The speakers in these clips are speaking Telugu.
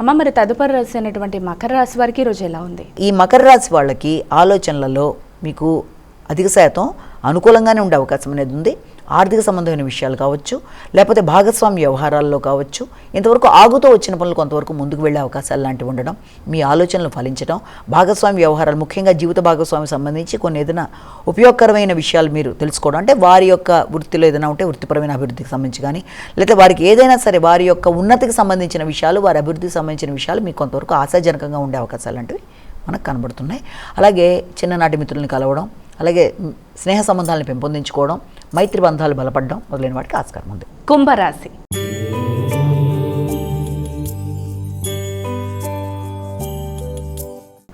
అమ్మ మరి తదుపరి రాశి అయినటువంటి మకర రాశి వారికి ఈరోజు రోజు ఎలా ఉంది? ఈ మకర రాశి వాళ్ళకి ఆలోచనలలో మీకు అధిక శాతం అనుకూలంగానే ఉండే అవకాశం అనేది ఉంది. ఆర్థిక సంబంధమైన విషయాలు కావచ్చు లేకపోతే భాగస్వామ్య వ్యవహారాల్లో కావచ్చు ఇంతవరకు ఆగుతూ వచ్చిన పనులు కొంతవరకు ముందుకు వెళ్ళే అవకాశాలు లాంటివి ఉండడం మీ ఆలోచనలు ఫలించడం భాగస్వామ్య వ్యవహారాలు ముఖ్యంగా జీవిత భాగస్వామి సంబంధించి కొన్ని ఏదైనా ఉపయోగకరమైన విషయాలు మీరు తెలుసుకోవడం అంటే వారి యొక్క వృత్తిలో ఏదైనా ఉంటే వృత్తిపరమైన అభివృద్ధికి సంబంధించి కానీ లేకపోతే వారికి ఏదైనా సరే వారి యొక్క ఉన్నతికి సంబంధించిన విషయాలు వారి అభివృద్ధికి సంబంధించిన విషయాలు మీకు కొంతవరకు ఆశాజనకంగా ఉండే అవకాశాలు లాంటివి మనకు కనబడుతున్నాయి. అలాగే చిన్ననాటి మిత్రుల్ని కలవడం అలాగే స్నేహ సంబంధాలను పెంపొందించుకోవడం మైత్రి బంధాలు బలపడడం మొదలైన వాటికి ఆస్కారం ఉంది. కుంభరాశి.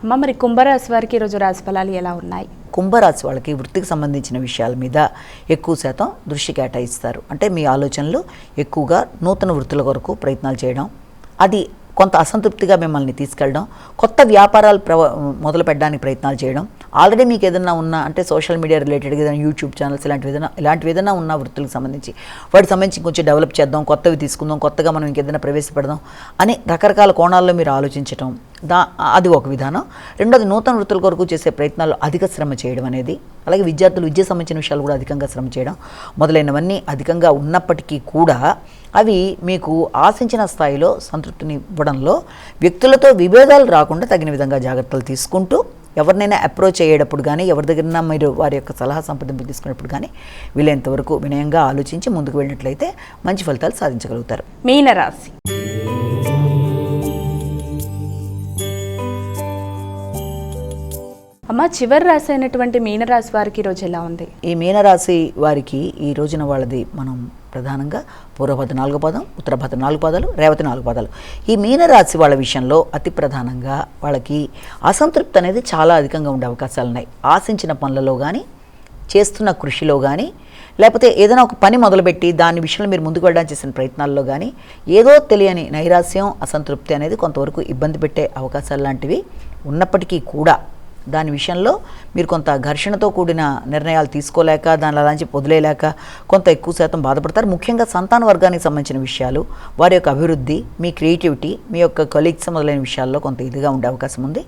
అమ్మ మరి కుంభరాశి వారికి ఈరోజు రాశి ఫలాలు ఎలా ఉన్నాయి? కుంభరాశి వాళ్ళకి వృత్తికి సంబంధించిన విషయాల మీద ఎక్కువ శాతం దృష్టి కేటాయిస్తారు. అంటే మీ ఆలోచనలు ఎక్కువగా నూతన వృత్తుల కొరకు ప్రయత్నాలు చేయడం అది కొంత అసంతృప్తిగా మిమ్మల్ని తీసుకెళ్ళడం కొత్త వ్యాపారాలు ప్రవ మొదలు పెట్టడానికి ప్రయత్నాలు చేయడం ఆల్రెడీ మీకు ఏదైనా ఉన్న అంటే సోషల్ మీడియా రిలేటెడ్గా ఏదైనా యూట్యూబ్ ఛానల్స్ ఇలాంటివి ఏదైనా ఇలాంటివి ఏదైనా ఉన్న వృత్తులకు సంబంధించి. వాటికి సంబంధించి కొంచెం డెవలప్ చేద్దాం కొత్తవి తీసుకుందాం కొత్తగా మనం ఇంకేదైనా ప్రవేశపెడదాం అని రకరకాల కోణాల్లో మీరు ఆలోచించటం దా అది ఒక విధానం. రెండోది నూతన వృత్తుల కొరకు చేసే ప్రయత్నాలు అధిక శ్రమ చేయడం అనేది అలాగే విద్యార్థులు విద్య సంబంధించిన విషయాలు కూడా అధికంగా శ్రమ చేయడం మొదలైనవన్నీ అధికంగా ఉన్నప్పటికీ కూడా అవి మీకు ఆశించిన స్థాయిలో సంతృప్తిని ఇవ్వడంలో వ్యక్తులతో విభేదాలు రాకుండా తగిన విధంగా జాగ్రత్తలు తీసుకుంటూ ఎవరినైనా అప్రోచ్ అయ్యేటప్పుడు కానీ ఎవరి దగ్గర మీరు వారి యొక్క సలహా సంప్రదింపులు తీసుకునేప్పుడు కానీ వీలైనంత వరకు వినయంగా ఆలోచించి ముందుకు వెళ్ళినట్లయితే మంచి ఫలితాలు సాధించగలుగుతారు. మీనరాశి. అమ్మ చివరి రాశి అయినటువంటి మీనరాశి వారికి ఈరోజు ఎలా ఉంది? ఈ మీనరాశి వారికి ఈ రోజున వాళ్ళది మనం ప్రధానంగా పూర్వభద్ర నాలుగు పదం ఉత్తరభద్ర నాలుగు పదాలు రేవతి నాలుగు పదాలు. ఈ మీనరాశి వాళ్ళ విషయంలో అతి ప్రధానంగా వాళ్ళకి అసంతృప్తి అనేది చాలా అధికంగా ఉండే అవకాశాలు ఉన్నాయి. ఆశించిన పనులలో కానీ చేస్తున్న కృషిలో కానీ లేకపోతే ఏదైనా ఒక పని మొదలుపెట్టి దాని విషయంలో మీరు ముందుకు వెళ్ళడానికి చేసిన ప్రయత్నాల్లో కానీ ఏదో తెలియని నైరాస్యం అసంతృప్తి అనేది కొంతవరకు ఇబ్బంది పెట్టే అవకాశాలు లాంటివి ఉన్నప్పటికీ కూడా దాని విషయంలో మీరు కొంత ఘర్షణతో కూడిన నిర్ణయాలు తీసుకోలేక దాని అలాంటి వదిలేయలేక కొంత ఎక్కువ శాతం బాధపడతారు. ముఖ్యంగా సంతాన వర్గానికి సంబంధించిన విషయాలు వారి యొక్క అభివృద్ధి మీ క్రియేటివిటీ మీ యొక్క కొలీగ్స్ మొదలైన విషయాల్లో కొంత ఇదిగా ఉండే అవకాశం ఉంది.